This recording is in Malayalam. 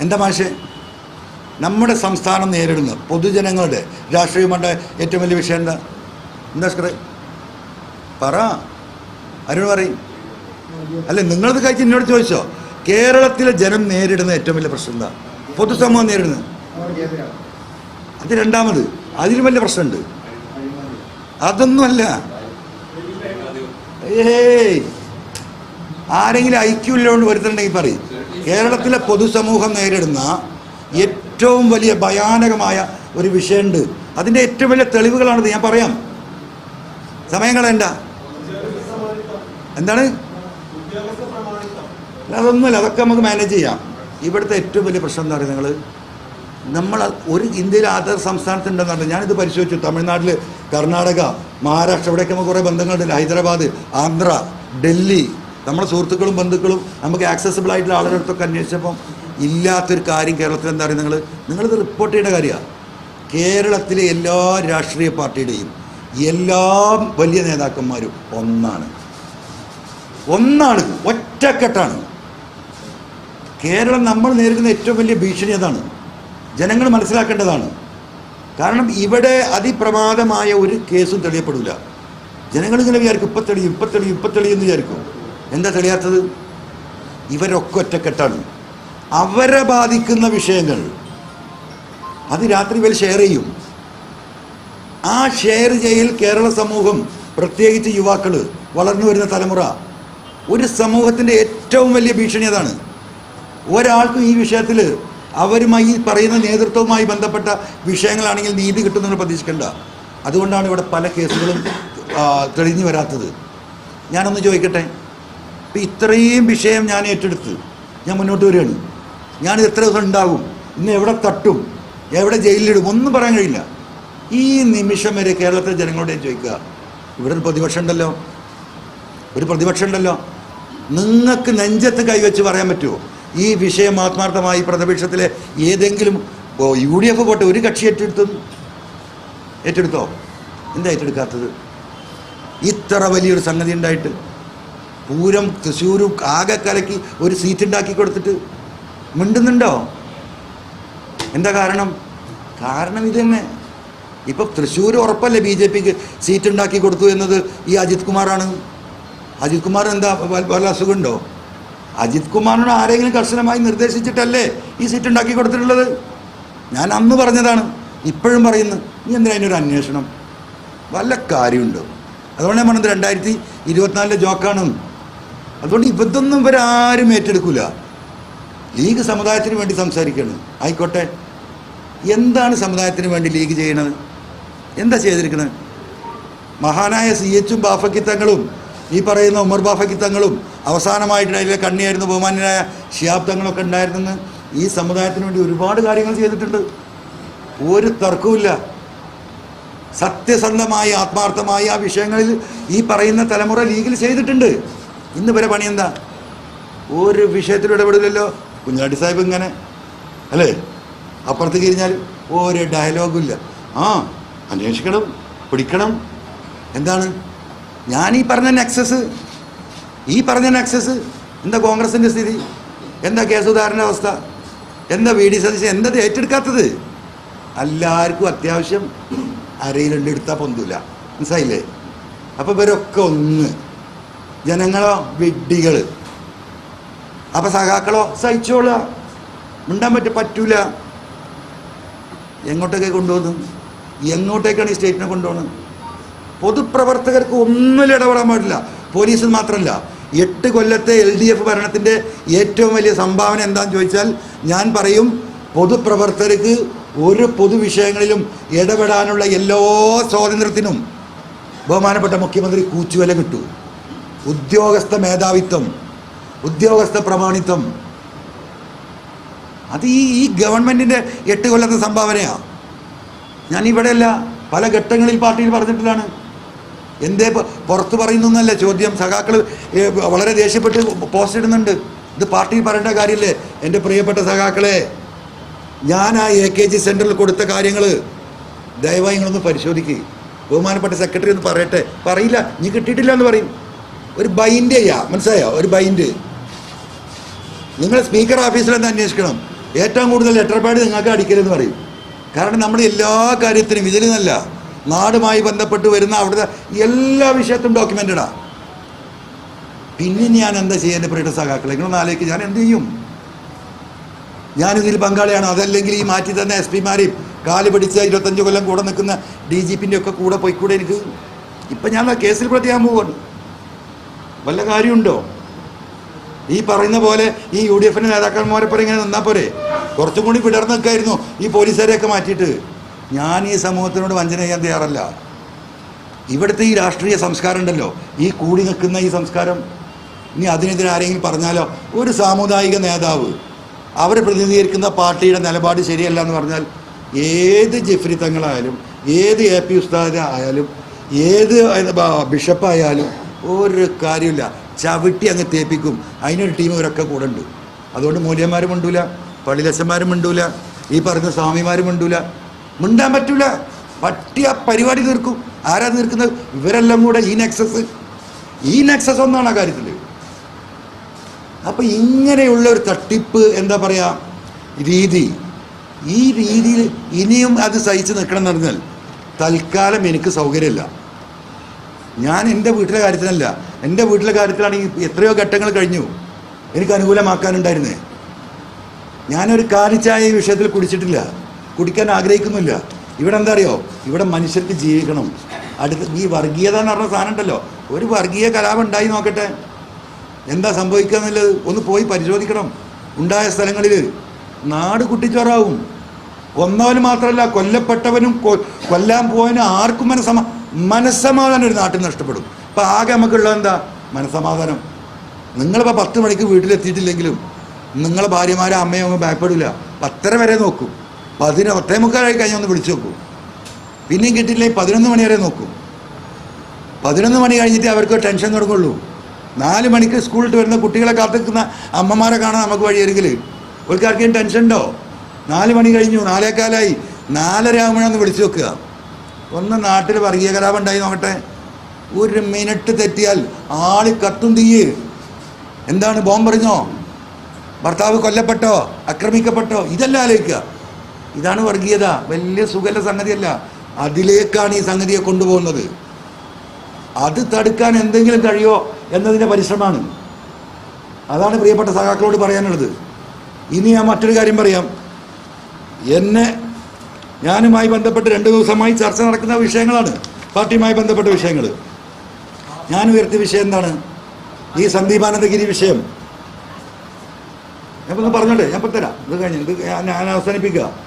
എന്താ മാഷെ? നമ്മുടെ സംസ്ഥാനം നേരിടുന്ന പൊതുജനങ്ങളുടെ രാഷ്ട്രീയമായിട്ട് ഏറ്റവും വലിയ വിഷയം എന്താ? എന്താ സ്ക്രേ? പറ. അരുൺ പറയും. അല്ല നിങ്ങളത് കഴിച്ച് എന്നോട് ചോദിച്ചോ? കേരളത്തിലെ ജനം നേരിടുന്ന ഏറ്റവും വലിയ പ്രശ്നം എന്താ? പൊതുസമൂഹം നേരിടുന്നത്. അത് രണ്ടാമത്. അതിലും വലിയ പ്രശ്നമുണ്ട്. അതൊന്നുമല്ല. ഏ ആരെങ്കിലും ഐക്യമില്ലോണ്ട് വരുത്തണ്ടെങ്കിൽ പറയും. കേരളത്തിലെ പൊതുസമൂഹം നേരിടുന്ന ഏറ്റവും വലിയ ഭയാനകമായ ഒരു വിഷയമുണ്ട്. അതിന്റെ ഏറ്റവും വലിയ തെളിവുകളാണിത്. ഞാൻ പറയാം. സമയം കളയണ്ട. എന്താണ്? അതൊന്നുമില്ല. അതൊക്കെ നമുക്ക് മാനേജ് ചെയ്യാം. ഇവിടുത്തെ ഏറ്റവും വലിയ പ്രശ്നം എന്താ പറയുക നിങ്ങൾ നമ്മൾ ഒരു ഇന്ത്യയിൽ അതർ സംസ്ഥാനത്തുണ്ടെന്ന് പറഞ്ഞാൽ ഞാനിത് പരിശോധിച്ചു. തമിഴ്നാട്ടിൽ കർണാടക മഹാരാഷ്ട്ര ഇവിടെയൊക്കെ നമുക്ക് കുറേ ബന്ധങ്ങളുണ്ട്. ഹൈദരാബാദ് ആന്ധ്ര ഡൽഹി നമ്മുടെ സുഹൃത്തുക്കളും ബന്ധുക്കളും നമുക്ക് ആക്സസിബിൾ ആയിട്ടുള്ള ആളുകളുടെ അടുത്തൊക്കെ അന്വേഷിച്ചപ്പം ഇല്ലാത്തൊരു കാര്യം കേരളത്തിൽ എന്താ പറയുക നിങ്ങൾ നിങ്ങളിത് റിപ്പോർട്ട് ചെയ്യേണ്ട കാര്യമാണ് കേരളത്തിലെ എല്ലാ രാഷ്ട്രീയ പാർട്ടിയുടെയും എല്ലാ വലിയ നേതാക്കന്മാരും ഒന്നാണ്. ഒന്നാണ് ഒറ്റക്കെട്ടാണ്. കേരളം നമ്മൾ നേരിടുന്ന ഏറ്റവും വലിയ ഭീഷണി അതാണ്. ജനങ്ങൾ മനസ്സിലാക്കേണ്ടതാണ്. കാരണം ഇവിടെ അതിപ്രമാദമായ ഒരു കേസും തെളിയപ്പെടില്ല ജനങ്ങൾ ഇങ്ങനെ വിചാരിക്കും ഇപ്പം തെളിയും ഇപ്പം തെളിയും ഇപ്പം തെളിയും തെളിയെന്ന് വിചാരിക്കും. എന്താ തെളിയാത്തത്? ഇവരൊക്കെ ഒറ്റക്കെട്ടാണ്. അവരെ ബാധിക്കുന്ന വിഷയങ്ങൾ അത് രാത്രി ഇവർ ഷെയർ ചെയ്യും. ആ ഷെയർ ചെയ്യൽ കേരള സമൂഹം പ്രത്യേകിച്ച് യുവാക്കൾ വളർന്നു വരുന്ന തലമുറ ഒരു സമൂഹത്തിന്റെ ഏറ്റവും വലിയ ഭീഷണി അതാണ്. ഒരാൾക്കും ഈ വിഷയത്തിൽ അവരുമായി ഈ പറയുന്ന നേതൃത്വവുമായി ബന്ധപ്പെട്ട വിഷയങ്ങളാണെങ്കിൽ നീതി കിട്ടുമെന്ന് പ്രതീക്ഷിക്കേണ്ട. അതുകൊണ്ടാണ് ഇവിടെ പല കേസുകളും തെളിഞ്ഞു വരാത്തത്. ഞാനൊന്ന് ചോദിക്കട്ടെ? ഇപ്പം ഇത്രയും വിഷയം ഞാൻ ഏറ്റെടുത്ത് ഞാൻ മുന്നോട്ട് വരികയാണ്. ഞാൻ എത്ര ദിവസം ഉണ്ടാകും? ഇന്ന് എവിടെ തട്ടും? എവിടെ ജയിലിലിടും? ഒന്നും പറയാൻ കഴിയില്ല. ഈ നിമിഷം വരെ കേരളത്തിലെ ജനങ്ങളോട് ഞാൻ ചോദിക്കുക. ഇവിടെ ഒരു പ്രതിപക്ഷം ഉണ്ടല്ലോ. ഒരു പ്രതിപക്ഷം ഉണ്ടല്ലോ. നിങ്ങൾക്ക് നെഞ്ചത്ത് കൈവച്ച് പറയാൻ പറ്റുമോ? ഈ വിഷയം ആത്മാർത്ഥമായി പ്രതിപക്ഷത്തിലെ ഏതെങ്കിലും യു ഡി എഫ് പോട്ടെ ഒരു കക്ഷി ഏറ്റെടുത്തു. ഏറ്റെടുത്തോ? എന്താ ഏറ്റെടുക്കാത്തത്? ഇത്ര വലിയൊരു സംഗതി ഉണ്ടായിട്ട് പൂരം തൃശ്ശൂരും ആകെ കലക്കി ഒരു സീറ്റ് ഉണ്ടാക്കി കൊടുത്തിട്ട് മിണ്ടുന്നുണ്ടോ? എന്താ കാരണം? കാരണം ഇത് തന്നെ. ഇപ്പം തൃശ്ശൂർ ഉറപ്പല്ലേ ബി ജെ പിക്ക് സീറ്റ് ഉണ്ടാക്കി കൊടുത്തു എന്നത് ഈ അജിത് കുമാറാണ്? അജിത് കുമാർ എന്താ വല്ല അസുഖമുണ്ടോ? അജിത് കുമാറിനോട് ആരെങ്കിലും കർശനമായി നിർദ്ദേശിച്ചിട്ടല്ലേ ഈ സീറ്റ് ഉണ്ടാക്കി കൊടുത്തിട്ടുള്ളത്? ഞാൻ അന്ന് പറഞ്ഞതാണ്. ഇപ്പോഴും പറയുന്നു. നീ എന്തിനാ അതിനൊരു അന്വേഷണം? വല്ല കാര്യമുണ്ടോ? അതുകൊണ്ട് ഞാൻ പറഞ്ഞത് രണ്ടായിരത്തി ഇരുപത്തിനാലിലെ ജോക്കാണ്. അതുകൊണ്ട് ഇവതൊന്നും ഇവരാരും ഏറ്റെടുക്കില്ല ലീഗ് സമുദായത്തിന് വേണ്ടി സംസാരിക്കണം. ആയിക്കോട്ടെ. എന്താണ് സമുദായത്തിന് വേണ്ടി ലീഗ് ചെയ്യണത്? എന്താ ചെയ്തിരിക്കുന്നത് മഹാനായ സി എച്ചും ബാഫക്കിത്തങ്ങളും ഈ പറയുന്ന ഉമർ ബാഫക്കിത്തങ്ങളും അവസാനമായിട്ട് അതിലെ കണ്ണിയായിരുന്നു ബഹുമാനായ ഷിയാബ് തങ്ങളൊക്കെ ഉണ്ടായിരുന്നെന്ന് ഈ സമുദായത്തിന് വേണ്ടി ഒരുപാട് കാര്യങ്ങൾ ചെയ്തിട്ടുണ്ട്. ഒരു തർക്കവുമില്ല. സത്യസന്ധമായി ആത്മാർത്ഥമായി ആ വിഷയങ്ങളിൽ ഈ പറയുന്ന തലമുറ ലീഗിൽ ചെയ്തിട്ടുണ്ട്. ഇന്ന് വരെ പണി എന്താ? ഒരു വിഷയത്തിലും ഇടപെടില്ലല്ലോ. കുഞ്ഞാട്ടി സാഹിബ് ഇങ്ങനെ. അല്ലേ? അപ്പുറത്ത് കഴിഞ്ഞാൽ ഒരു ഡയലോഗും ഇല്ല. ആ അന്വേഷിക്കണം പിടിക്കണം. എന്താണ്? ഞാൻ ഈ പറഞ്ഞ നെക്സസ് ഈ പറഞ്ഞ നെക്സസ് എന്താ കോൺഗ്രസിന്റെ സ്ഥിതി? എന്താ കെ സുധാകരന്റെ അവസ്ഥ? എന്താ വി ഡി സതീശൻ? എന്താ ഏറ്റെടുക്കാത്തത്? എല്ലാവർക്കും അത്യാവശ്യം അരയിലുണ്ട് എടുത്താൽ പൊന്തൂല. മനസ്സിലായില്ലേ? അപ്പോൾ ഇവരൊക്കെ ഒന്ന് ജനങ്ങളോ വിഡ്ഢികൾ അപ്പൊ സഖാക്കളോ സഹിച്ചോളുക. മിണ്ടാൻ പറ്റ പറ്റൂല. എങ്ങോട്ടൊക്കെ കൊണ്ടുപോകുന്നു? എങ്ങോട്ടേക്കാണ് ഈ സ്റ്റേറ്റിനെ കൊണ്ടുപോകുന്നത്? പൊതുപ്രവർത്തകർക്ക് ഒന്നിലും ഇടപെടാൻ പാടില്ല. പോലീസിൽ മാത്രമല്ല എട്ട് കൊല്ലത്തെ എൽ ഡി എഫ് ഭരണത്തിന്റെ ഏറ്റവും വലിയ സംഭാവന എന്താണെന്ന് ചോദിച്ചാൽ ഞാൻ പറയും പൊതുപ്രവർത്തകർക്ക് ഒരു പൊതുവിഷയങ്ങളിലും ഇടപെടാനുള്ള എല്ലാ സ്വാതന്ത്ര്യത്തിനും ബഹുമാനപ്പെട്ട മുഖ്യമന്ത്രി കൂച്ചുവില കിട്ടൂ. ഉദ്യോഗസ്ഥ മേധാവിത്വം ഉദ്യോഗസ്ഥ പ്രമാണിത്വം. അത് ഈ ഈ ഗവൺമെന്റിന്റെ എട്ട് കൊല്ലത്തെ സംഭാവനയാണ് ഞാൻ ഇവിടെയല്ല പല ഘട്ടങ്ങളിൽ പാർട്ടിയിൽ പറഞ്ഞിട്ടുള്ളതാണ്. എന്തേ പുറത്ത് പറയുന്നൊന്നല്ല ചോദ്യം. സഖാക്കൾ വളരെ ദേഷ്യപ്പെട്ട് പോസ്റ്റ് ഇടുന്നുണ്ട്. ഇത് പാർട്ടിയിൽ പറയേണ്ട കാര്യമല്ലേ എന്റെ പ്രിയപ്പെട്ട സഖാക്കളെ ഞാൻ ആ എ കെ ജി സെന്ററിൽ കൊടുത്ത കാര്യങ്ങൾ ദയവായി നിങ്ങളൊന്ന് പരിശോധിക്കുക ബഹുമാനപ്പെട്ട സെക്രട്ടറി ഒന്ന് പറയട്ടെ. പറയില്ല. നീ കിട്ടിയിട്ടില്ല എന്ന് പറയും. ഒരു ബൈൻഡ് ചെയ്യാം. മനസ്സിലായോ? ഒരു ബൈൻഡ് നിങ്ങൾ സ്പീക്കർ ഓഫീസിൽ തന്നെ അന്വേഷിക്കണം. ഏറ്റവും കൂടുതൽ ലെറ്റർ പാഡ് നിങ്ങൾക്ക് അടിക്കരുതെന്ന് പറയും. കാരണം നമ്മൾ എല്ലാ കാര്യത്തിനും ഇതിൽ നിന്നല്ല നാടുമായി ബന്ധപ്പെട്ട് വരുന്ന അവിടുത്തെ എല്ലാ വിഷയത്തും ഡോക്യുമെന്റഡാ പിന്നെ ഞാൻ എന്താ ചെയ്യാൻ പ്രിയപ്പെട്ട സഖാക്കളെ? നിങ്ങളൊന്ന് ആലോചിക്കുക ഞാൻ എന്ത് ചെയ്യും? ഞാനിതിൽ പങ്കാളിയാണ്. അതല്ലെങ്കിൽ ഈ മാറ്റി തന്ന എസ് പിമാരെയും കാൽ പിടിച്ച ഇരുപത്തഞ്ച് കൊല്ലം കൂടെ നിൽക്കുന്ന ഡി ജി പിന്റെ ഒക്കെ കൂടെ പോയിക്കൂടെ എനിക്ക്? ഇപ്പം ഞാൻ കേസിൽ കേസിൽ പ്രതിയാൻ പോവാണ്. വല്ല കാര്യമുണ്ടോ? ഈ പറയുന്ന പോലെ ഈ യു ഡി എഫിന്റെ നേതാക്കന്മാരെ പോലെ ഇങ്ങനെ നിന്നാൽ പോരെ? കുറച്ചും കൂടി വിടർന്ന് നിൽക്കായിരുന്നു ഈ പോലീസുകാരെയൊക്കെ മാറ്റിയിട്ട്. ഞാൻ ഈ സമൂഹത്തിനോട് വഞ്ചന ചെയ്യാൻ തയ്യാറല്ല. ഇവിടുത്തെ ഈ രാഷ്ട്രീയ സംസ്കാരം ഉണ്ടല്ലോ ഈ കൂടി നിൽക്കുന്ന ഈ സംസ്കാരം. ഇനി അതിനെതിരെ ആരെങ്കിലും പറഞ്ഞാലോ? ഒരു സാമുദായിക നേതാവ് അവർ പ്രതിനിധീകരിക്കുന്ന പാർട്ടിയുടെ നിലപാട് ശരിയല്ല എന്ന് പറഞ്ഞാൽ ഏത് ജെഫ്രി തങ്ങളായാലും ഏത് എ പി ഉസ്താദ് ആയാലും ഏത് ബിഷപ്പായാലും ഒരു കാര്യമില്ല ചവിട്ടി അങ്ങ് തേപ്പിക്കും. അതിനൊരു ടീം ഇവരൊക്കെ കൂടെ ഉണ്ട് അതുകൊണ്ട് മൂല്യന്മാരും മിണ്ടൂല പള്ളിലച്ചന്മാരും മിണ്ടൂല ഈ പറഞ്ഞ സ്വാമിമാരും മിണ്ടൂല. മിണ്ടാൻ പറ്റൂല. പട്ടി ആ പരിപാടി തീർക്കും. ആരാ തീർക്കുന്നത്? ഇവരെല്ലാം കൂടെ ഈ നെക്സസ്. ഈ നെക്സസ് ഒന്നാണ് ആ കാര്യത്തിൽ അപ്പം ഇങ്ങനെയുള്ള ഒരു തട്ടിപ്പ് എന്താ പറയുക രീതി. ഈ രീതിയിൽ ഇനിയും അത് സഹിച്ച് നിൽക്കണം എന്ന് പറഞ്ഞാൽ തൽക്കാലം എനിക്ക് സൗകര്യമില്ല. ഞാൻ എന്റെ വീട്ടിലെ കാര്യത്തിനല്ല. എന്റെ വീട്ടിലെ കാര്യത്തിലാണെങ്കിൽ എത്രയോ ഘട്ടങ്ങൾ കഴിഞ്ഞു. എനിക്ക് അനുകൂലമാക്കാനുണ്ടായിരുന്നേ. ഞാനൊരു കാലിച്ചായ ഈ വിഷയത്തിൽ കുടിച്ചിട്ടില്ല. കുടിക്കാൻ ആഗ്രഹിക്കുന്നില്ല. ഇവിടെ എന്താ അറിയോ? ഇവിടെ മനുഷ്യർക്ക് ജീവിക്കണം. അടുത്ത് ഈ വർഗീയത എന്ന് പറഞ്ഞ സാധനം ഉണ്ടല്ലോ. ഒരു വർഗീയ കലാപം ഉണ്ടായി നോക്കട്ടെ. എന്താ സംഭവിക്കുക എന്നുള്ളത് ഒന്ന് പോയി പരിശോധിക്കണം. ഉണ്ടായ സ്ഥലങ്ങളിൽ നാട് കുട്ടിച്ചോറാവും. കൊന്നവന് മാത്രമല്ല കൊല്ലപ്പെട്ടവനും കൊല്ലാൻ പോയവനും ആർക്കും മനസ്സമാ മനസ്സമാധാനം ഒരു നാട്ടിൽ നഷ്ടപ്പെടും. അപ്പം ആകെ നമുക്കുള്ളത് എന്താ? മനസ്സമാധാനം. നിങ്ങളിപ്പോൾ പത്ത് മണിക്ക് വീട്ടിലെത്തിയിട്ടില്ലെങ്കിലും നിങ്ങളെ ഭാര്യമാരെ അമ്മയും അങ്ങ് ഭയപ്പെടില്ല പത്തര വരെ നോക്കും. പതിന പത്തേ മുക്കാലായി കഴിഞ്ഞാൽ ഒന്ന് വിളിച്ചു നോക്കും. പിന്നെയും കിട്ടിയില്ലെങ്കിൽ പതിനൊന്ന് മണി വരെ നോക്കും. പതിനൊന്ന് മണി കഴിഞ്ഞിട്ട് അവർക്ക് ടെൻഷൻ തുടങ്ങുള്ളൂ. നാല് മണിക്ക് സ്കൂളിൽ വരുന്ന കുട്ടികളെ കാത്തിക്കുന്ന അമ്മമാരെ കാണാൻ നമുക്ക് അവർക്ക് ആർക്കെങ്കിലും ടെൻഷൻ ഉണ്ടോ നാല് മണി കഴിഞ്ഞു നാലേക്കാലായി നാലര ആകുമ്പോഴാണ് വിളിച്ചു വെക്കുക ഒന്ന് നാട്ടിൽ വർഗീയ കലാപം ഉണ്ടായി നോക്കട്ടെ. ഒരു മിനിറ്റ് തെറ്റിയാൽ ആളി കത്തും തീയ്. എന്താണ് ബോംബെറിഞ്ഞോ ഭർത്താവ് കൊല്ലപ്പെട്ടോ? ആക്രമിക്കപ്പെട്ടോ? ഇതല്ല ആലോചിക്കുക. ഇതാണ് വർഗീയത. വലിയ സുഖല സംഗതിയല്ല. അതിലേക്കാണ് ഈ സംഗതിയെ കൊണ്ടുപോകുന്നത്. അത് തടുക്കാൻ എന്തെങ്കിലും കഴിയോ എന്നതിന്റെ പരിശ്രമമാണ്. അതാണ് പ്രിയപ്പെട്ട സഖാക്കളോട് പറയാനുള്ളത്. ഇനി ഞാൻ മറ്റൊരു കാര്യം പറയാം. എന്നെ ഞാനുമായി ബന്ധപ്പെട്ട് രണ്ട് ദിവസമായി ചർച്ച നടക്കുന്ന വിഷയങ്ങളാണ് പാർട്ടിയുമായി ബന്ധപ്പെട്ട വിഷയങ്ങൾ. ഞാൻ ഉയർത്തിയ വിഷയം എന്താണ്? ഈ സന്ദീപാനന്ദഗിരി വിഷയം. ഞാൻ പറഞ്ഞോട്ടെ? ഞാൻ പറഞ്ഞു തരാം. ഇത് കഴിഞ്ഞ് ഇത് ഞാൻ അവസാനിപ്പിക്കുക.